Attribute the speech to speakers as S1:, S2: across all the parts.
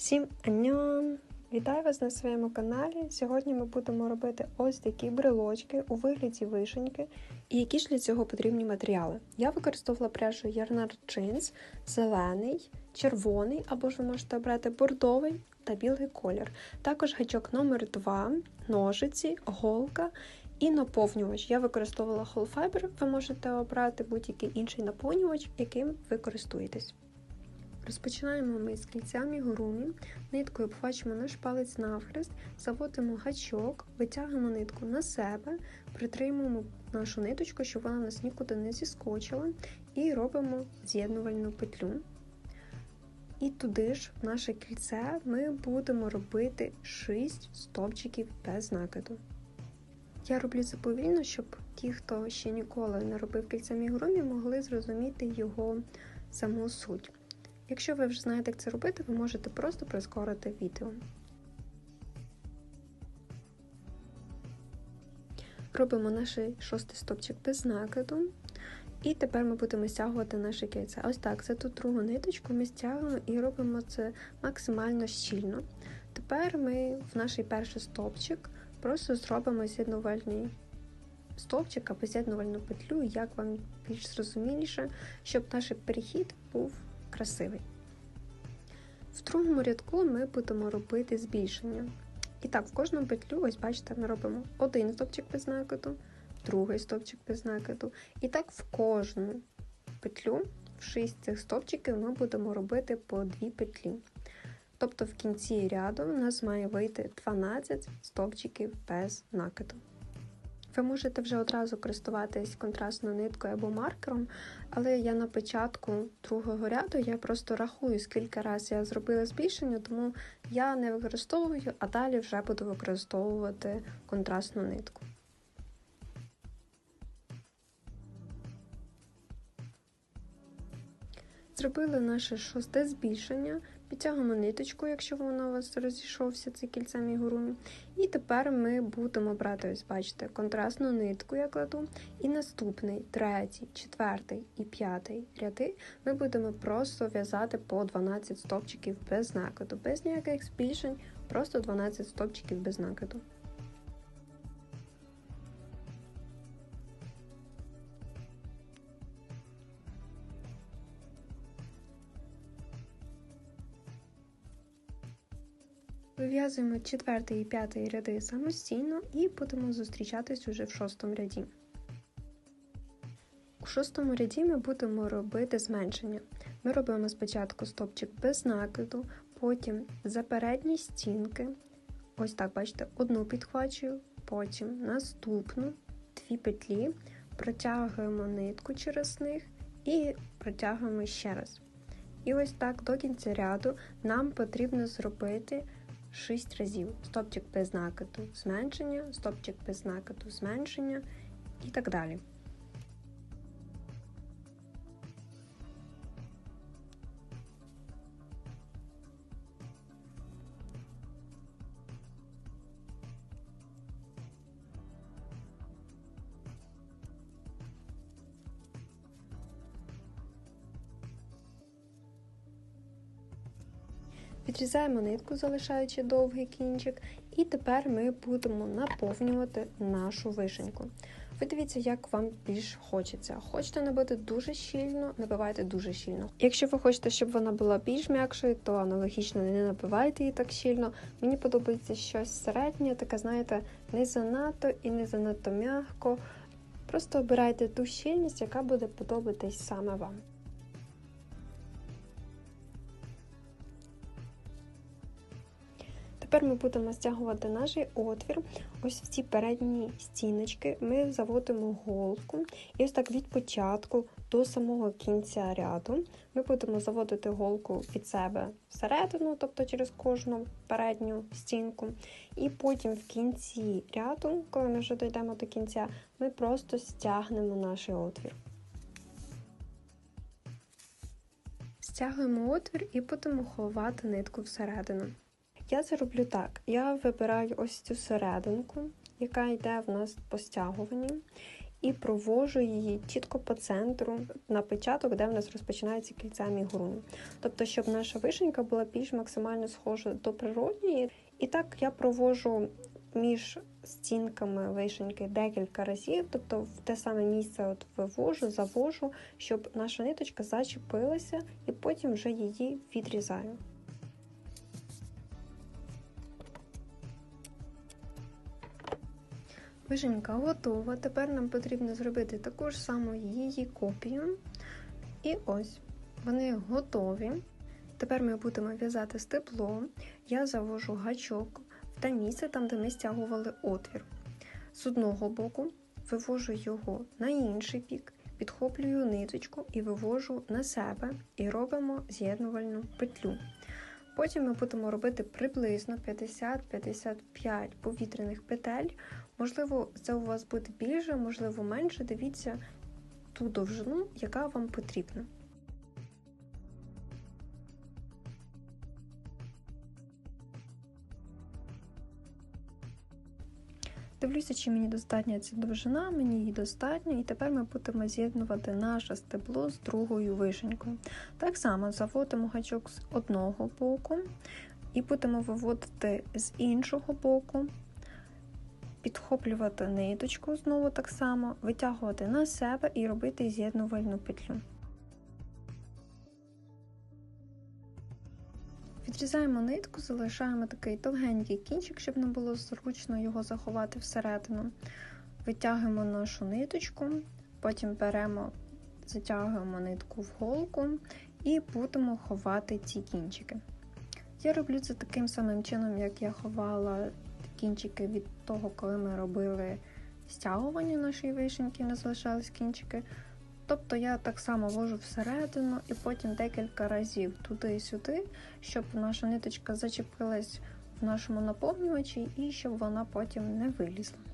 S1: Всім аньон! Вітаю вас на своєму каналі. Сьогодні ми будемо робити ось такі брелочки у вигляді вишеньки. І які ж для цього потрібні матеріали? Я використовувала пряжу Yarnard Jeans, зелений, червоний, або ж ви можете обрати бордовий та білий колір. Також гачок номер 2 ножиці, голка і наповнювач. Я використовувала Whole Fiber, ви можете обрати будь-який інший наповнювач, яким ви користуєтесь. Розпочинаємо ми з кільця мігурумі, ниткою обхвачуємо наш палець навхрест, заводимо гачок, витягуємо нитку на себе, притримуємо нашу ниточку, щоб вона у нас нікуди не зіскочила, і робимо з'єднувальну петлю. І туди ж, в наше кільце, ми будемо робити 6 стовпчиків без накиду. Я роблю це повільно, щоб ті, хто ще ніколи не робив кільця мігурумі, могли зрозуміти його саму суть. Якщо ви вже знаєте, як це робити, ви можете просто прискорити відео. Робимо наш шостий стопчик без накиду. І тепер ми будемо стягувати наше кільце. Ось так, за ту другу ниточку ми стягуємо і робимо це максимально щільно. Тепер ми в наш перший стопчик просто зробимо з'єднувальний стовпчик або з'єднувальну петлю, як вам більш зрозуміліше, щоб наш перехід був красивий. В другому рядку ми будемо робити збільшення. І так, в кожну петлю, ось бачите, ми робимо один стовпчик без накиду, другий стовпчик без накиду. І так в кожну петлю, в 6 цих стовпчиків, ми будемо робити по 2 петлі. Тобто в кінці ряду у нас має вийти 12 стовпчиків без накиду. Ви можете вже одразу користуватись контрастною ниткою або маркером, але я на початку другого ряду я просто рахую, скільки разів я зробила збільшення, тому я не використовую, а далі вже буду використовувати контрастну нитку. Зробили наше шосте збільшення, підтягуємо ниточку, якщо воно у вас розійшовся цей кільцем мігурумі. І тепер ми будемо брати, ось бачите, контрастну нитку я кладу. І наступний, третій, четвертий і п'ятий ряди ми будемо просто в'язати по 12 стопчиків без накиду, без ніяких збільшень, просто 12 стопчиків без накиду. Вив'язуємо четвертий і п'ятий ряди самостійно і будемо зустрічатись уже в шостому ряді. У шостому ряді ми будемо робити зменшення. Ми робимо спочатку стопчик без накиду, потім за передні стінки. Ось так, бачите, одну підхвачую, потім наступну дві петлі, протягуємо нитку через них і протягуємо ще раз. І ось так до кінця ряду нам потрібно зробити 6 разів. Стопчик без накиду зменшення, стопчик без накиду зменшення і так далі. Відрізаємо нитку, залишаючи довгий кінчик, і тепер ми будемо наповнювати нашу вишеньку. Ви дивіться, як вам більш хочеться. Хочете набити дуже щільно, набивайте дуже щільно. Якщо ви хочете, щоб вона була більш м'якшою, то аналогічно не набивайте її так щільно. Мені подобається щось середнє, таке, знаєте, не занадто і не занадто м'яко. Просто обирайте ту щільність, яка буде подобатись саме вам. Тепер ми будемо стягувати наш отвір. Ось в ці передні стіночки ми заводимо голку. І ось так від початку до самого кінця ряду ми будемо заводити голку від себе всередину, тобто через кожну передню стінку. І потім в кінці ряду, коли ми вже дійдемо до кінця, ми просто стягнемо наш отвір. Стягуємо отвір і будемо ховати нитку всередину. Я це роблю так: я вибираю ось цю серединку, яка йде в нас по стягуванні. і провожу її чітко по центру на початок, де в нас розпочинається кільця мігруни. Тобто, щоб наша вишенька була більш максимально схожа до природньої. І так я провожу між стінками вишеньки декілька разів, тобто в те саме місце от вивожу, завожу, щоб наша ниточка зачепилася, і потім вже її відрізаю. Вишенька готова. Тепер нам потрібно зробити таку ж саму її копію. І ось вони готові. Тепер ми будемо в'язати степло. Я завожу гачок в те місце, там, де ми стягували отвір. З одного боку вивожу його на інший бік, підхоплюю ниточку і вивожу на себе і робимо з'єднувальну петлю. Потім ми будемо робити приблизно 50-55 повітряних петель. Можливо, це у вас буде більше, можливо, менше. Дивіться ту довжину, яка вам потрібна. Дивлюся, чи мені достатня ця довжина, мені її достатньо, і тепер ми будемо з'єднувати наше стебло з другою вишенькою. Так само заводимо гачок з одного боку і будемо виводити з іншого боку, підхоплювати ниточку знову так само, витягувати на себе і робити з'єднувальну петлю. Відрізаємо нитку, залишаємо такий довгенький кінчик, щоб не було зручно його заховати всередину. Витягуємо нашу ниточку, потім беремо, затягуємо нитку в голку і будемо ховати ці кінчики. Я роблю це таким самим чином, як я ховала кінчики від того, коли ми робили стягування нашої вишеньки, не залишались кінчики. Тобто я так само вожу всередину і потім декілька разів туди і сюди, щоб наша ниточка зачепилась в нашому наповнювачі і щоб вона потім не вилізла.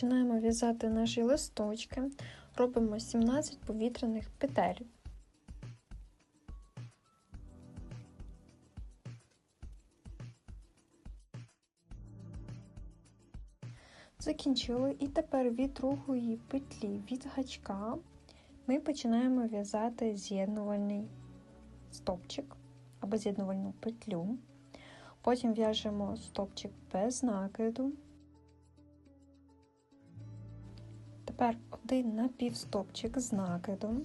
S1: Тепер розпочинаємо в'язати наші листочки, робимо 17 повітряних петель. Закінчили, і тепер від другої петлі від гачка ми починаємо в'язати з'єднувальний стопчик або з'єднувальну петлю. Потім в'яжемо стопчик без накиду. Тепер один напівстопчик з накидом,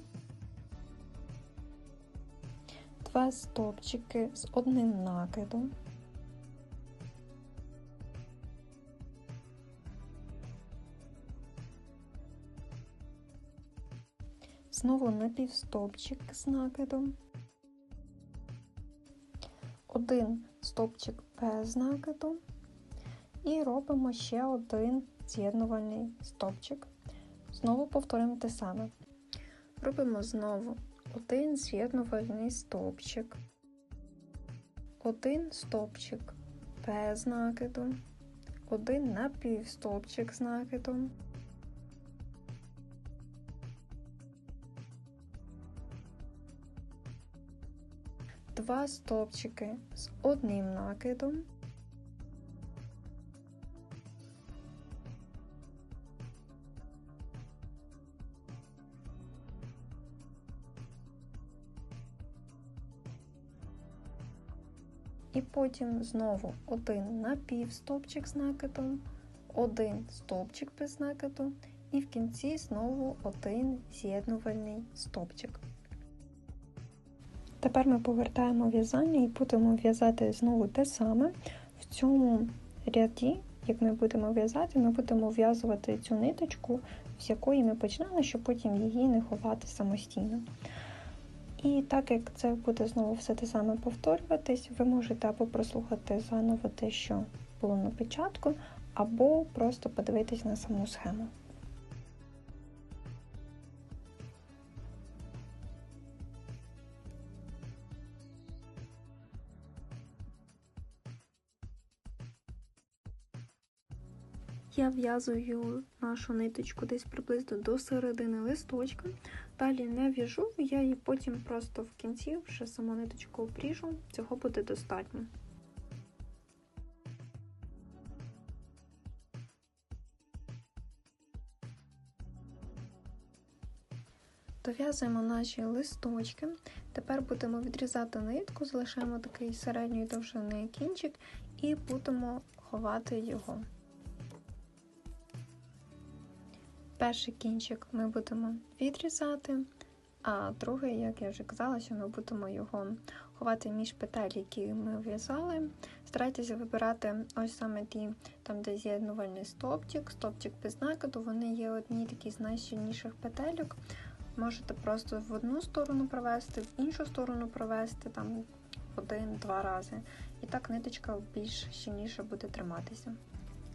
S1: два стопчики з одним накидом, знову напівстопчик з накидом, один стопчик без накиду. І робимо ще один з'єднувальний стопчик. Знову повторюємо те саме. Робимо знову один з'єднувальний стовпчик, один стовпчик без накиду, один напівстовпчик з накидом, два стовпчики з одним накидом. І потім знову один напівстопчик з накидом, один стовпчик без накиду, і в кінці знову один з'єднувальний стовпчик. Тепер ми повертаємо в'язання і будемо в'язати знову те саме. В цьому ряді, як ми будемо в'язати, ми будемо в'язувати цю ниточку, з якої ми починали, щоб потім її не ховати самостійно. І так як це буде знову все те саме повторюватись, ви можете або прослухати заново те, що було на початку, або просто подивитись на саму схему. Я в'язую нашу ниточку десь приблизно до середини листочка. Далі не в'яжу, я її потім просто в кінці вже саму ниточку обріжу, цього буде достатньо. Дов'язуємо наші листочки. Тепер будемо відрізати нитку, залишаємо такий середньої довжини кінчик і будемо ховати його. Перший кінчик ми будемо відрізати, а другий, як я вже казала, що ми будемо його ховати між петель, які ми в'язали. Старайтеся вибирати ось саме ті, там, де з'єднувальний стопчик, стопчик без накиду, вони є одні такі з найщільніших петельок. Можете просто в одну сторону провести, в іншу сторону провести там один-два рази. І так ниточка більш щільніше буде триматися.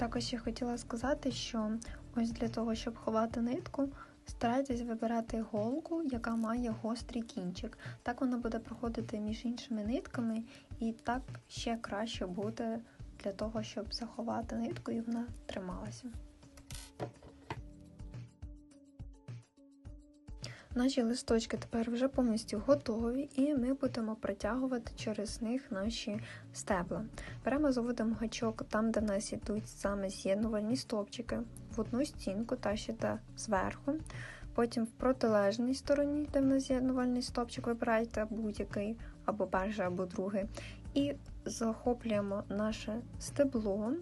S1: Також я хотіла сказати, що ось для того, щоб ховати нитку, старайтесь вибирати голку, яка має гострий кінчик. Так вона буде проходити між іншими нитками, і так ще краще буде для того, щоб заховати нитку і вона трималася. Наші листочки тепер вже повністю готові, і ми будемо протягувати через них наші стебла. Беремо, заводимо гачок там, де в нас йдуть саме з'єднувальні стовпчики, в одну стінку та ще та зверху. Потім в протилежній стороні, де в нас з'єднувальний стовпчик, вибирайте будь-який, або перший, або другий. І захоплюємо наше стебло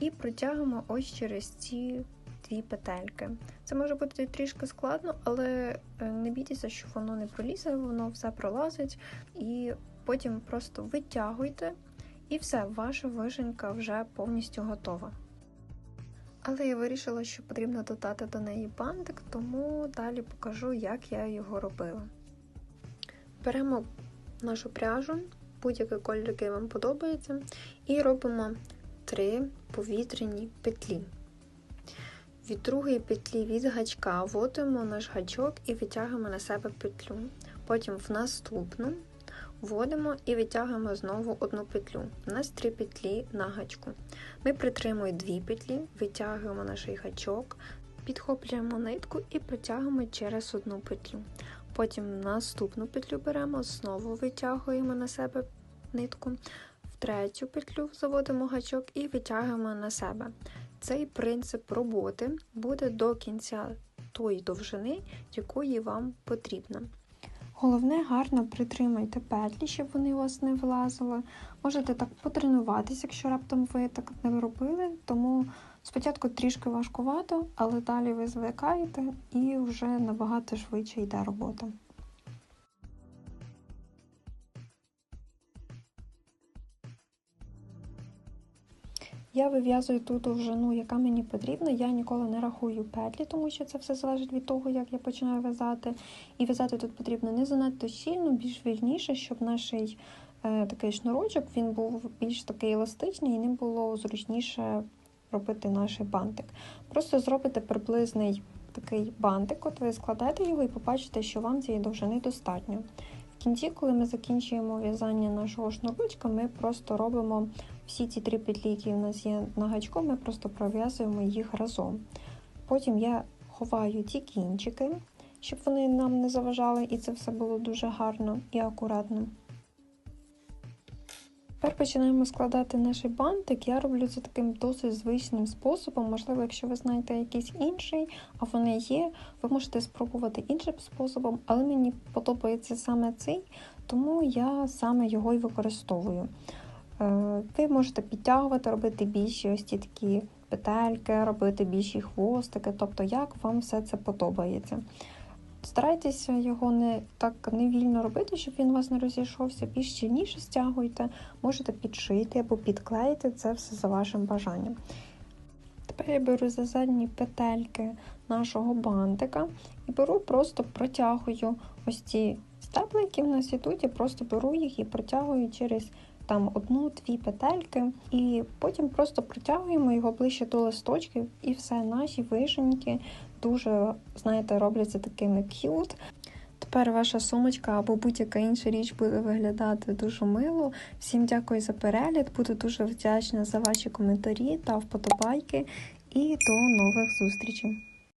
S1: і протягуємо ось через ці дві петельки. Це може бути трішки складно, але не бійтеся, що воно не пролізе, воно все пролазить, і потім просто витягуйте, і все, ваша вишенька вже повністю готова. Але я вирішила, що потрібно додати до неї бантик, тому далі покажу, як я його робила. Беремо нашу пряжу, будь-який кольор, який вам подобається, і робимо три повітряні петлі. Від другої петлі від гачка вводимо наш гачок і витягуємо на себе петлю. Потім в наступну вводимо і витягуємо знову одну петлю. У нас три петлі на гачку. Ми притримуємо дві петлі, витягуємо наш гачок, підхоплюємо нитку і протягуємо через одну петлю. Потім наступну петлю беремо, знову витягуємо на себе нитку, в третю петлю заводимо гачок і витягуємо на себе. Цей принцип роботи буде до кінця тої довжини, якої вам потрібна. Головне, гарно притримайте петлі, щоб вони у вас не влазили. Можете так потренуватися, якщо раптом ви так не робили. Тому спочатку трішки важкувато, але далі ви звикаєте і вже набагато швидше йде робота. Я вив'язую ту довжину, яка мені потрібна. Я ніколи не рахую петлі, тому що це все залежить від того, як я починаю в'язати. І в'язати тут потрібно не занадто щільно, більш вільніше, щоб наш е, такий шнурочок він був більш такий еластичний і ним було зручніше робити наш бантик. Просто зробите приблизний такий бантик, от ви складаєте його і побачите, що вам цієї довжини достатньо. Кінці, коли ми закінчуємо в'язання нашого шнурочка, ми просто робимо всі ці три петлі, які в нас є на гачку, ми просто пров'язуємо їх разом. Потім я ховаю ті кінчики, щоб вони нам не заважали, і це все було дуже гарно і акуратно. Тепер починаємо складати наш бантик. Я роблю це таким досить звичним способом. Можливо, якщо ви знаєте якийсь інший, а вони є, ви можете спробувати іншим способом, але мені подобається саме цей, тому я саме його і використовую. Е, ви можете підтягувати, робити більші ось ці такі петельки, робити більші хвостики, тобто як вам все це подобається. Старайтеся його не так невільно робити, щоб він у вас не розійшовся, більш щільніше стягуйте, можете підшити або підклеїти це все за вашим бажанням. Тепер я беру за задні петельки нашого бантика і беру, просто протягую ось ці стебли, які в нас ідуть, я просто беру їх і протягую через там одну-дві петельки, і потім просто протягуємо його ближче до листочків, і все, наші вишеньки дуже, знаєте, робляться такими к'ют. Тепер ваша сумочка або будь-яка інша річ буде виглядати дуже мило. Всім дякую за перегляд, буду дуже вдячна за ваші коментарі та вподобайки. і до нових зустрічей!